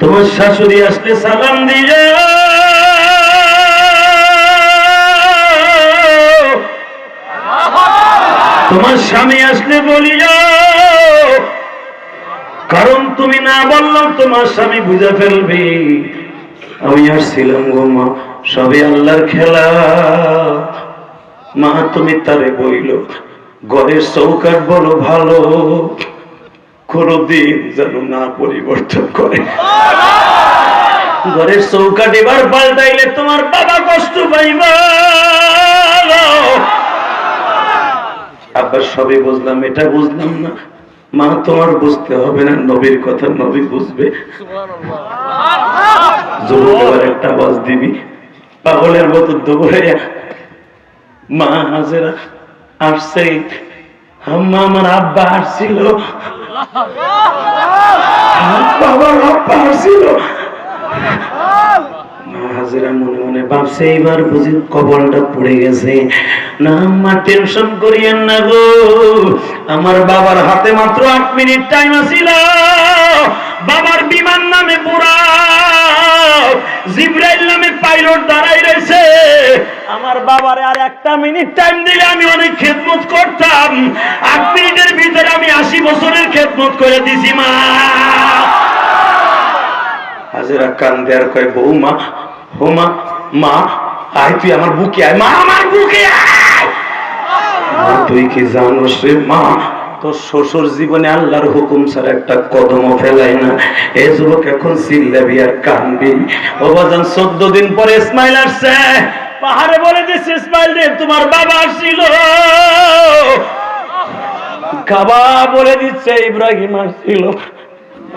তোমার শাশুড়ি আসলে সালাম দিয়ে তোমার স্বামী আসলে বলি কারণ তুমি না বললাম তোমার স্বামী বুঝে ফেলবে। আমি আসছিলাম গো মা সবই আল্লাহর খেলা। মা, তুমি তারে বইল, ঘরের চৌকাট বলো ভালো। কোনদিন যেন না পরিবর্তন করে। ঘরের চৌকাট এবার পাল্টাইলে তোমার বাবা কষ্ট পাইবা। আবার সবে বুঝলাম, এটা বুঝলাম না। মা, তোমার বুঝতে হবে না, নবীর কথা নবী বুঝবে। একটা আওয়াজ দিবি। পাগলের মতো দৌড়াইয়া, মা, হাজেরা, আসছে। আম্মা, আমার আব্বা আসছিল। বাবার গেছে। না না গো। আমার বাবার হাতে মাত্র আট মিনিট টাইম আছিল। বাবার বিমান নামে পুরা জিব্রাইল নামে পাইলট দাঁড়াই রয়েছে। আমার বাবার আর একটা মিনিট টাইম দিলে আমি অনেক খেদমত করতাম। আট মিনিটের ভিতরে আমি আশি বছরের খেদমত করে দিছি, মা। হাজেরা কান্দে আর কয়, বৌমা হোমা মা, আয় তুই আমার বুকে আয়, মা, আমার বুকে আয়। তুই কি জানোস রে, মা? তোর শ্বশুর জীবনে আল্লাহর হুকুম ছাড়া একটা কদমও ফেলাই না। এ যুবক এখন চিল্লাবি আর কানবি ও বাজান, চোদ্দ দিন পরে ইসমাইল আসছে। পাহাড়ে বলে দিচ্ছে ইসমাইল রে, তোমার বাবা আসছিল। বলে দিচ্ছে, ইব্রাহিম আসছিল।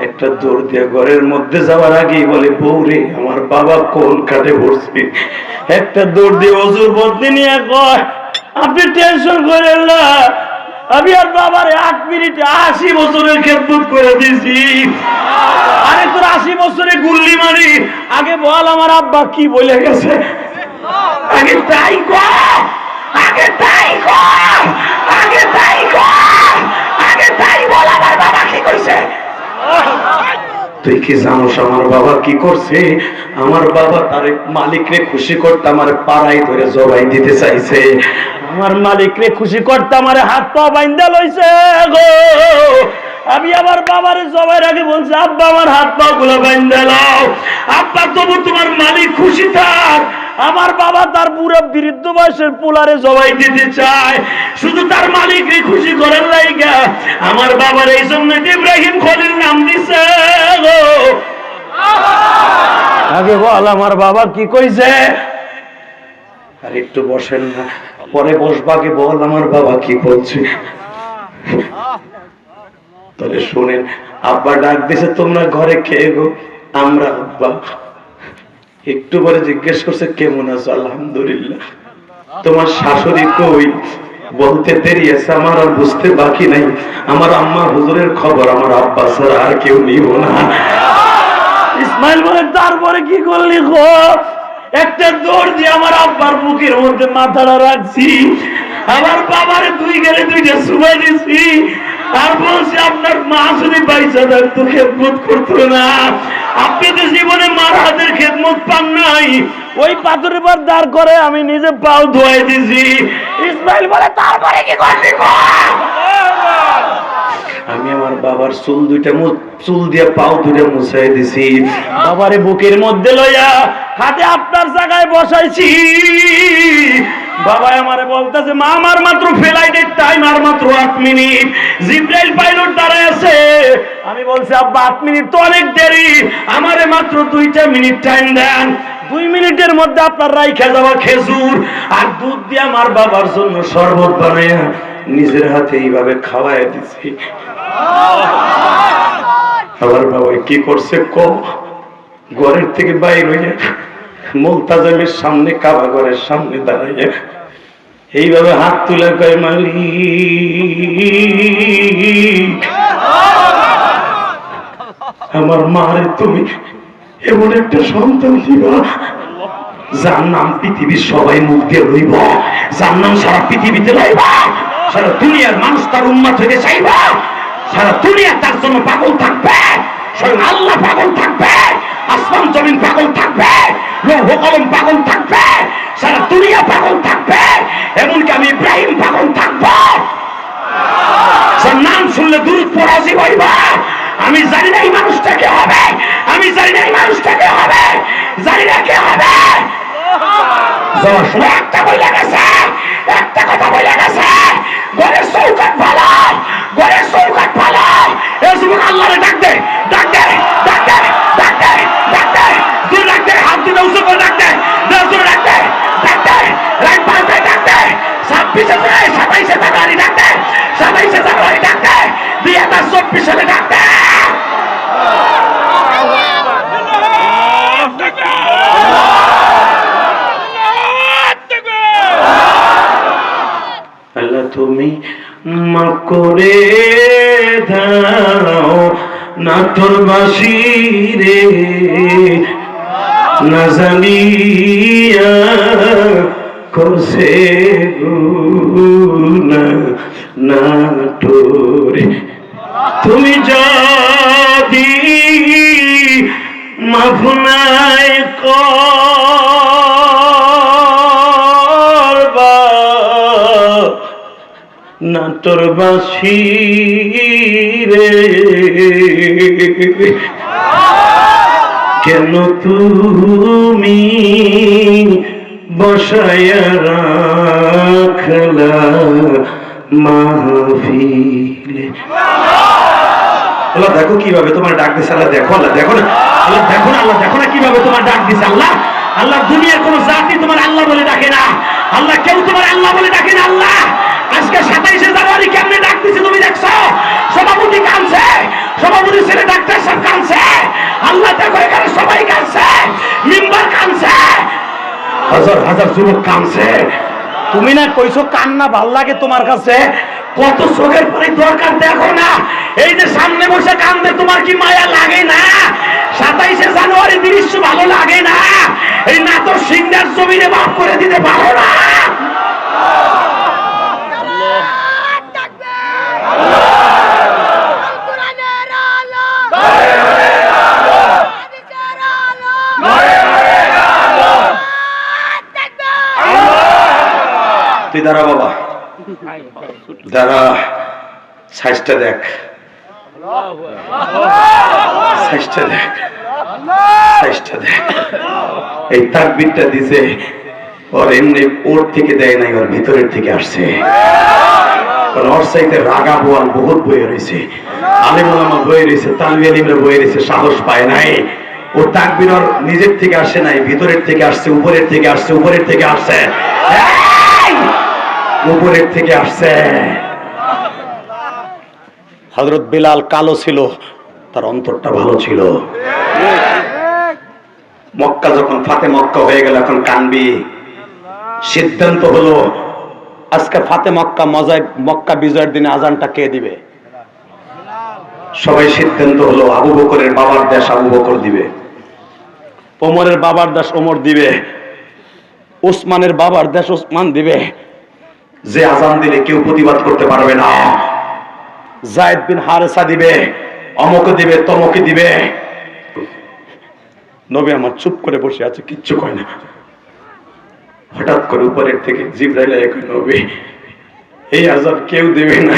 একটা দৌড় দিয়ে ঘরের মধ্যে যাওয়ার আগেই বলে বৌরে আমার বাবা কোন কাটে পড়ছে একটা দৌড় দিয়ে অজুর বদলি নিয়ে কয়, আপনি টেনশন করেন না আমি আর বাবার আট মিনিটে আশি বছরের খেদমত করে দিছি আরে তোর আশি বছরে গুল্লি মারি, আগে বল আমার আব্বা কি বলে গেছে। আগে তাই কর, আগে তাই কর, আগে তাই কর, আগে তাই বল আমার বাবা কি কইছে। তুই কি জানোস আমার বাবা কি করছে? আমার বাবা তার মালিকরে খুশি করতে আমার পাড়াই ধরে জবাই দিতে চাইছে। আমার মালিক রে খুশি করতে আমার হাত পা বাইন্দা লইছে গো। আমি আমার বাবার জবাই আগে বলছি, আব্বা, আমার হাত পা গুলো বাইন্দা লাও আব্বা, তবু তোমার মালিক খুশি থাক। আমার বাবা তার পুরো বৃদ্ধ বয়সের পোলারে জবাই দিতে চায়। শুধু তার মালিককে খুশি করার লাইগা। আমার বাবার এই জন্য ইব্রাহিম খলিল নাম দিছে গো। আগে বল, আমার বাবা কি কইছে? আর একটু বসেন না। পরে বসবাকে বল, আমার বাবা কি বলছে? তাহলে শোনেন, আব্বা ডাক দিছে, তোমরা ঘরে খেয়ে গো? আমরা, আব্বা। একটু পরে জিজ্ঞেস করছে, কেমন আছো? আলহামদুলিল্লাহ। তোমার শাশুড়ি কই? বলতে দেরি আছে, আমার আর বুঝতে বাকি নাই। আমার আম্মা হুজুরের খবর, আমার আব্বা ছাড়া আর কেউ নিব না। ইসমাইল বলে তারপরে কি করলি গো? একটা দৌড় দিয়ে আমার আব্বার বুকের মধ্যে মাথাটা রাখছি। আমার বাবারে দুই গেলে দুইটা সুবাই দিছি। আর বলছি, আপনার মা যদি খেদমত করতো না। আপনি তো জীবনে মার হাতের খেদমত পান নাই। ওই পাথরের পর দাঁড় করে আমি নিজে পাও ধোয়াই দিছি। ইসমাইল বলে, তারপরে কি করলি গো? আমি আমার বাবার চুল দুইটা চুল দিয়ে পাও দুইটা মুছাই দিছি। বাবারে বুকের মধ্যে লইয়া হাতে আপনার জায়গায় বসাইছি। আমি বলছি আট মিনিট আমারে মাত্র দুইটা মিনিট টাইম দেন। দুই মিনিটের মধ্যে আপনার রাইখা যাওয়া খেজুর আর দুধ দিয়ে আমার বাবার জন্য শরবত বানাইয়া নিজের হাতে এইভাবে খাওয়াই দিছি। আমার বাবা কি করছে ঘরের থেকে বাইর হইয়া মোলতাজামের সামনে, কাবা ঘরের সামনে দাঁড়াইয়া এইভাবে হাত তুলে কয়, মালিক, আমার মারে তুমি এমন একটা সন্তান দিবা যার নাম পৃথিবীর সবাই মুখ দিয়ে লইব, যার নাম সারা পৃথিবীতে লইব, সারা দুনিয়ার মানুষ তার উন্মাদ হতে চাইবা। সারা দুনিয়া তার জন্য পাগল থাকবে। স্বয়ং আল্লাহ পাগল থাকবে। আসমান জমিন পাগল থাকবে। লৌহ কলম পাগল থাকবে। সারা দুনিয়া পাগল থাকবে। এমনকি আমি ইব্রাহিম পাগল থাকব। নাম শুনলে দূর পড়াশি হইবা। আমি জানি না এই মানুষটা কে হবে। আমি জানি না এই মানুষটা কে হবে। জানি না কে হবে। একটা বইলে গেছে। একটা কথা বইলে গেছে। ঘরের চৌকাট ভালো। ঘরের চৌকাট ভালো এই যুবক আল্লাহরে ডাক দে ডাক দে ডাক দে ডাক দে ডাক দে তুই ডাক দে হাত দিলে উঁচু করে ডাক দে দশ জোরে ডাক দে ডাক দে রাত পাল্টে ডাক দে ছাব্বিশে জুলাই সাতাইশে জানুয়ারি ডাক দে সাতাইশে জানুয়ারি ডাক দে দুই হাজার চব্বিশ সালে ডাক দে আল্লাহ তুমি করে দাও নাটরবাসী রে। না জানিয়া করছে গুনা নাটরে তুমি যদি মাফনায় করবা নাটর বাসি রে। কেন তুমি বসায়া রাখলা আল্লাহ, দেখো কীভাবে তোমার ডাক দিছে, আল্লাহ, দেখো আল্লাহ, দেখো না, আল্লাহ, দেখো না, আল্লাহ, দেখো না কীভাবে তোমার ডাক দিছে, আল্লাহ আল্লাহ, দুনিয়ার কোন জাতি তোমার আল্লাহ বলে ডাকে না। আল্লাহ, কেউ তোমার আল্লাহ বলে ডাকে না, আল্লাহ। আজকে সাতাইশে জানুয়ারি কেমনে ডাক দিছে তুমি দেখছ? সভাপতি কানছে সভাপতি ছেলে ডাক্তার সাহেব কানছে আল্লাহ দেখো এখানে সবাই কানছে মেম্বার কানছে হাজার হাজার যুবক কানছে তুমি না কইছো কান্না ভালো লাগে তোমার কাছে? কত চোখের পরে দরকার দেখো না। এই যে সামনে বসে কান্দে তোমার কি মায়া লাগে না? সাতাইশে জানুয়ারি দৃশ্য ভালো লাগে না? এই না তো সিংহার জমিনে মাফ করে দিতে পারো না? তুই দাঁড়া বাবা। দাঁড়া, সাইজটা দেখ। সাইজটা দেখ। সাইজটা দেখ। এই তাকবিরটা দিছে, ওর এমনি ওর থেকে দেয় নাই, ওর ভিতরের থেকে আসছে। রাগা বোয়াল বহুত বয়ে রয়েছে। আলিম ওলামা বয়ে রয়েছে বয়ে রয়েছে, সাহস পায় নাই। ও তাকবির নিজের থেকে আসে নাই, ভিতরের থেকে আসছে, উপরের থেকে আসছে, উপরের থেকে আসছে! উপরের থেকে আসছে। হজরত বিলাল কালো ছিল, তার অন্তরটা ভালো ছিল। মক্কা যখন ফাতে মক্কা হয়ে গেল, এখন কানবি। সিদ্ধান্ত হলো, আজকে ফাতে মক্কা, মজায় মক্কা বিজয়ের দিনে আজানটা কে দিবে? সবাই সিদ্ধান্ত হলো, আবু বকরের বাবার দেশ আবু বকর দিবে। ওমরের বাবার দেশ ওমর দিবে। ওসমানের বাবার দেশ ওসমান দিবে। যে আজান দিলে কেউ প্রতিবাদ করতে পারবে না। জায়দ বিন হারেসা দিবে, অমকে দিবে, তমকে দিবে। নবী আমার চুপ করে বসে আছে, কিচ্ছু কয় না। হঠাৎ করে উপরের থেকে জিব্রাইল রাইলে নবী, এই আজাব কেউ দেবে না।